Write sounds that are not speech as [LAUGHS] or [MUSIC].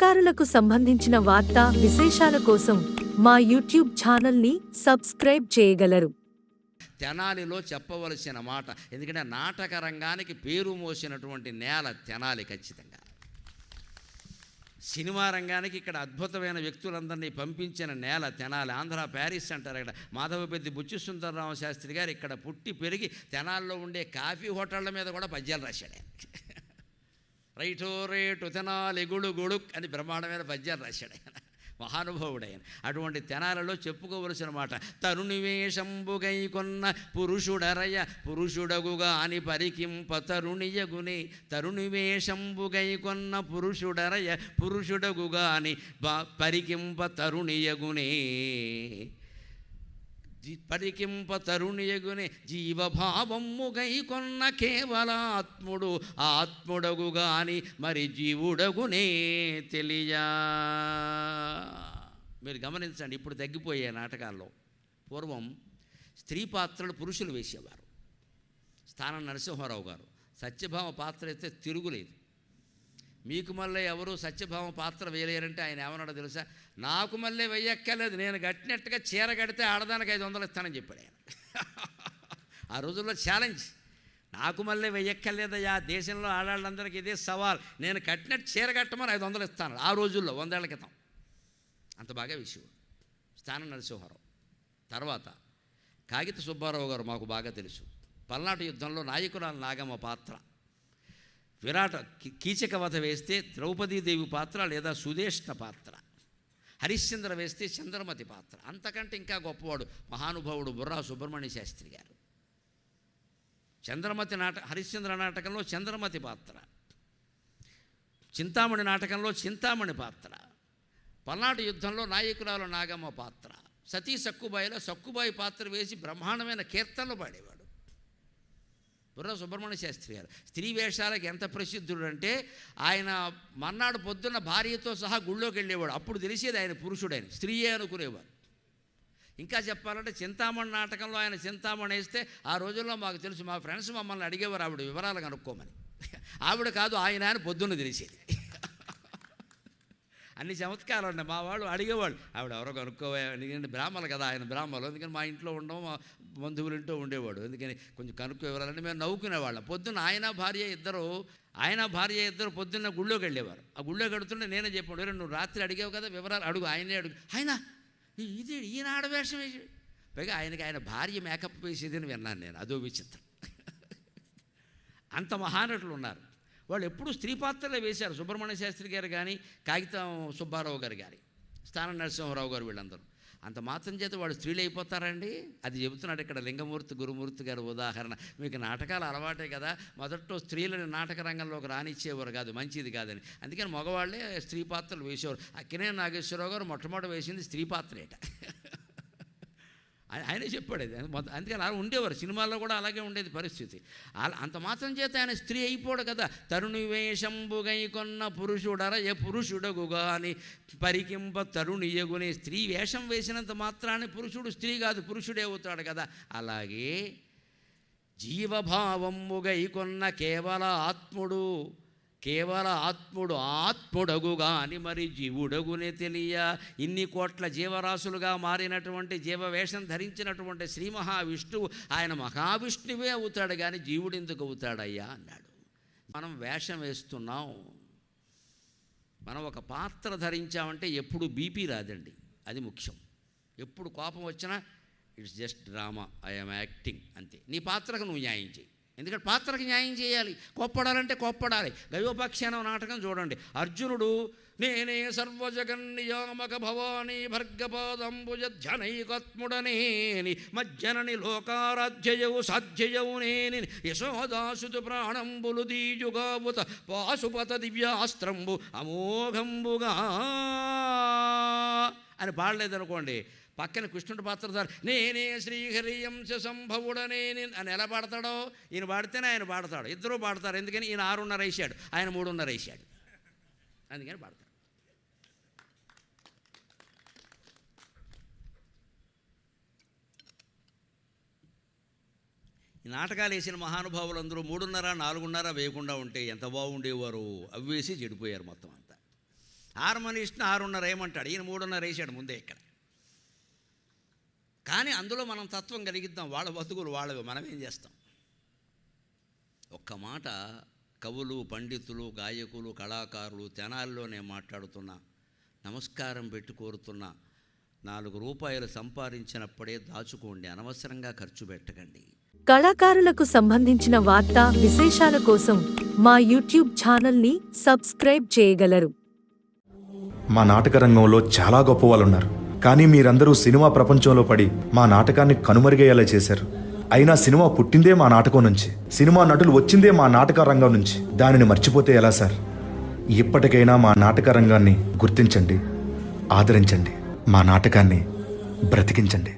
కళాకారులకు సంబంధించిన వార్తా విశేషాల కోసం మా యూట్యూబ్ ఛానల్ని సబ్స్క్రైబ్ చేయగలరు. తెనాలిలో చెప్పవలసిన మాట ఎందుకంటే నాటక రంగానికి పేరు మోసినటువంటి నేల తెనాలి ఖచ్చితంగా. సినిమా రంగానికి ఇక్కడ అద్భుతమైన వ్యక్తులందరినీ పంపించిన నేల తెనాలి. ఆంధ్ర ప్యారిస్ అంటారు ఇక్కడ. మాధవపెద్ది బుచ్చి సుందరరామ శాస్త్రి గారు ఇక్కడ పుట్టి పెరిగి తెనాల్లో ఉండే కాఫీ హోటళ్ళ మీద కూడా పద్యాలు రాశాడు రైటో రేటు తెనాలి గుడు గుడుక్ అని బ్రహ్మాండమైన పద్యాలు రాశాడు ఆయన. మహానుభావుడైన. అటువంటి తెనాలలో చెప్పుకోవలసిన మాట తరుణివేషంబుగై కొన్న పురుషుడరయ పురుషుడగుగా అని పరికింప తరుణియగునే తరుణివేషంబుగై కొన్న పురుషుడరయ పురుషుడగుగా అని పరికింప తరుణియగునే పరికింప తరుణియగునే జీవభావము కొన్న కేవలాత్ముడు ఆత్ముడగు గాని మరి జీవుడగునే తెలియా. మీరు గమనించండి ఇప్పుడు తగ్గిపోయే నాటకాల్లో. పూర్వం స్త్రీ పాత్రలు పురుషులు వేసేవారు. స్థానం నరసింహారావు గారు. సత్యభామ పాత్ర అయితే తిరుగులేదు. మీకు మళ్ళీ ఎవరు సత్యభావం పాత్ర వేయలేరంటే ఆయన ఏమన్నాడో తెలుసా? నాకు మళ్ళీ వెయ్యక్కర్లేదు. నేను కట్టినట్టుగా చీర కడితే ఆడదానికి ఐదు వందలు ఇస్తానని చెప్పాడు ఆయన. [LAUGHS] ఆ రోజుల్లో ఛాలెంజ్ నాకు మళ్ళీ వెయ్యక్కర్లేదయ్యా. దేశంలో ఆడాళ్ళందరికీ ఇదే సవాల్. నేను కట్టినట్టు చీర కట్టమని ఐదు వందలు ఇస్తాను. ఆ రోజుల్లో వందేళ్ళ క్రితం. అంత బాగా విషయం. స్థానం నరసింహారావు. తర్వాత కాగిత సుబ్బారావు గారు మాకు బాగా తెలుసు. పల్నాటి యుద్ధంలో నాయకురాలు నాగమ్మ పాత్ర. విరాట కీ- కీచక వధ వేస్తే ద్రౌపదీదేవి పాత్ర లేదా సుదేష్ణ పాత్ర. హరిశ్చంద్ర వేస్తే చంద్రమతి పాత్ర. అంతకంటే ఇంకా గొప్పవాడు మహానుభావుడు బుర్రా సుబ్రహ్మణ్య శాస్త్రి గారు. చంద్రమతి నాట హరిశ్చంద్ర నాటకంలో చంద్రమతి పాత్ర. చింతామణి నాటకంలో చింతామణి పాత్ర. పల్నాటి యుద్ధంలో నాయకురాలు నాగమ్మ పాత్ర. సతీ సక్కుబాయిలో సక్కుబాయి పాత్ర వేసి బ్రహ్మాండమైన కీర్తనలు పాడేవాడు. బుర్ర సుబ్రహ్మణ్య శాస్త్రి గారు. స్త్రీ వేషాలకు ఎంత ప్రసిద్ధుడు అంటే ఆయన మన్నాడు పొద్దున్న భార్యతో సహా గుళ్ళోకి వెళ్ళేవాడు. అప్పుడు తెలిసేది ఆయన పురుషుడైన. స్త్రీయే అనుకునేవారు. ఇంకా చెప్పాలంటే చింతామణి నాటకంలో ఆయన చింతామణి వేస్తే ఆ రోజుల్లో మాకు తెలుసు మా ఫ్రెండ్స్ మమ్మల్ని అడిగేవారు ఆవిడ వివరాలు కనుక్కోమని. ఆవిడ కాదు ఆయన ఆయన పొద్దున్న తెలిసేది. అన్ని చమత్కారాలు ఉన్నాయి. మా వాళ్ళు అడిగేవాళ్ళు. ఆవిడ ఎవరో కనుక్కోవా ఎందుకంటే బ్రాహ్మణులు కదా ఆయన బ్రాహ్మణులు. ఎందుకని మా ఇంట్లో ఉండడం మా బంధువుల ఇంట్లో ఉండేవాడు. ఎందుకని కొంచెం కనుక్కో వివరాలని మేము నవ్వుకునేవాళ్ళం పొద్దున్న ఆయన భార్య ఇద్దరు ఆయన భార్య ఇద్దరు పొద్దున్న గుళ్ళోకి వెళ్ళేవారు. ఆ గుళ్ళోకి వెళుతుంటే నేనే చెప్పాడు నువ్వు రాత్రి అడిగావు కదా వివరాలు అడుగు ఆయనే అడుగు. ఆయన? ఇది ఈయన ఆడవేషం వేసి పైగా ఆయనకి ఆయన భార్య మేకప్ వేసేదని విన్నాను నేను. అదో విచిత్రం. అంత మహానటులు ఉన్నారు. వాళ్ళు ఎప్పుడూ స్త్రీ పాత్రలే వేశారు. సుబ్రహ్మణ్య శాస్త్రి గారు కానీ కాగితం సుబ్బారావు గారు కానీ స్థాన నరసింహారావు గారు వీళ్ళందరూ. అంత మాత్రం చేత వాళ్ళు స్త్రీలు అయిపోతారండి అది చెబుతున్నాడు ఇక్కడ లింగమూర్తి గురుమూర్తి గారు ఉదాహరణ. మీకు నాటకాలు అలవాటే కదా. మొదట్లో స్త్రీలను నాటక రంగంలోకి రానిచ్చేవారు కాదు మంచిది కాదని. అందుకని మగవాళ్ళే స్త్రీ పాత్రలు వేసేవారు. అక్కినే నాగేశ్వరరావు గారు మొట్టమొదటి వేసింది స్త్రీ పాత్రేట. ఆయన- ఆయనే చెప్పాడు అది అందుకని అలా ఉండేవారు. సినిమాల్లో కూడా అలాగే ఉండేది పరిస్థితి. అలా అంత మాత్రం చేత ఆయన స్త్రీ అయిపోడు కదా. తరుణి వేషంబుగై కొన్న పురుషుడర ఏ పురుషుడగుగా అని పరికింప తరుణియగునే స్త్రీ వేషం వేసినంత మాత్రాన్ని పురుషుడు స్త్రీ కాదు పురుషుడే అవుతాడు కదా. అలాగే జీవభావంబుగై కొన్న కేవల ఆత్ముడు కేవల ఆత్ముడు ఆత్ముడగుగా అని మరి జీవుడగునే తెలియ. ఇన్ని కోట్ల జీవరాశులుగా మారినటువంటి జీవవేషం ధరించినటువంటి శ్రీ మహావిష్ణువు ఆయన మహావిష్ణువే అవుతాడు కానీ జీవుడు ఎందుకు అవుతాడయ్యా అన్నాడు. మనం వేషం వేస్తున్నాం. మనం ఒక పాత్ర ధరించామంటే ఎప్పుడు బీపీ రాదండి. అది ముఖ్యం. ఎప్పుడు కోపం వచ్చినా it's just drama. I'm acting అంతే. నీ పాత్రకు నువ్వు న్యాయం చేయి ఎందుకంటే పాత్రకు న్యాయం చేయాలి. కోప్పడాలంటే కోప్పడాలి. గయోపాఖ్యానం నాటకం చూడండి. అర్జునుడు నేనే సర్వజగన్నియామక భవానీ భర్గపాదంబుజనైకత్ముడనేని మజ్జనని లోకారాధ్యయవు సాధ్యయవు నేని యశోదాసుతు ప్రాణంబులు దీజుగావుత పాశుపత దివ్యాస్త్రంబు అమోఘంబుగా అని పాడలేదనుకోండి. పక్కన కృష్ణుడి పాత్రధారు నేనే శ్రీహరియంశ సంభవుడనే అని ఎలా పాడతాడో? ఈయన పాడితేనే ఆయన పాడతాడు. ఇద్దరూ పాడతారు. ఎందుకని? ఈయన ఆరున్నర వేసాడు. ఆయన మూడున్నర వేసాడు. అందుకని పాడతాడు. ఈ నాటకాలు వేసిన మహానుభావులు అందరూ మూడున్నర నాలుగున్నర వేయకుండా ఉంటే ఎంత బాగుండేవారు? అవి వేసి చెడిపోయారు మొత్తం అంతా. హార్మోనిస్ట్ని ఆరున్నర వేయమంటాడు. ఈయన మూడున్నర వేసాడు ముందే ఇక్కడ. కానీ అందులో మనం తత్వం కలిగిద్దాం. వాళ్ళ బతుకులు వాళ్ళవి. మనం ఏం చేస్తాం? ఒక్క మాట కవులు పండితులు గాయకులు కళాకారులు తెనాల్లో నేను మాట్లాడుతున్నా నమస్కారం పెట్టి కోరుతున్నా నాలుగు రూపాయలు సంపాదించినప్పుడే దాచుకోండి. అనవసరంగా ఖర్చు పెట్టకండి. కళాకారులకు సంబంధించిన వార్తా విశేషాల కోసం మా యూట్యూబ్ ఛానల్ని సబ్స్క్రైబ్ చేయగలరు. మా నాటక రంగంలో చాలా గొప్ప వాళ్ళు ఉన్నారు కానీ మీరందరూ సినిమా ప్రపంచంలో పడి మా నాటకాన్ని కనుమరుగయ్యేలా చేశారు. అయినా సినిమా పుట్టిందే మా నాటకం నుంచి సినిమా నటులు వచ్చిందే మా నాటక రంగం నుంచి. దానిని మర్చిపోతే ఎలా సార్? ఇప్పటికైనా మా నాటక రంగాన్ని గుర్తించండి ఆదరించండి మా నాటకాన్ని బ్రతికించండి.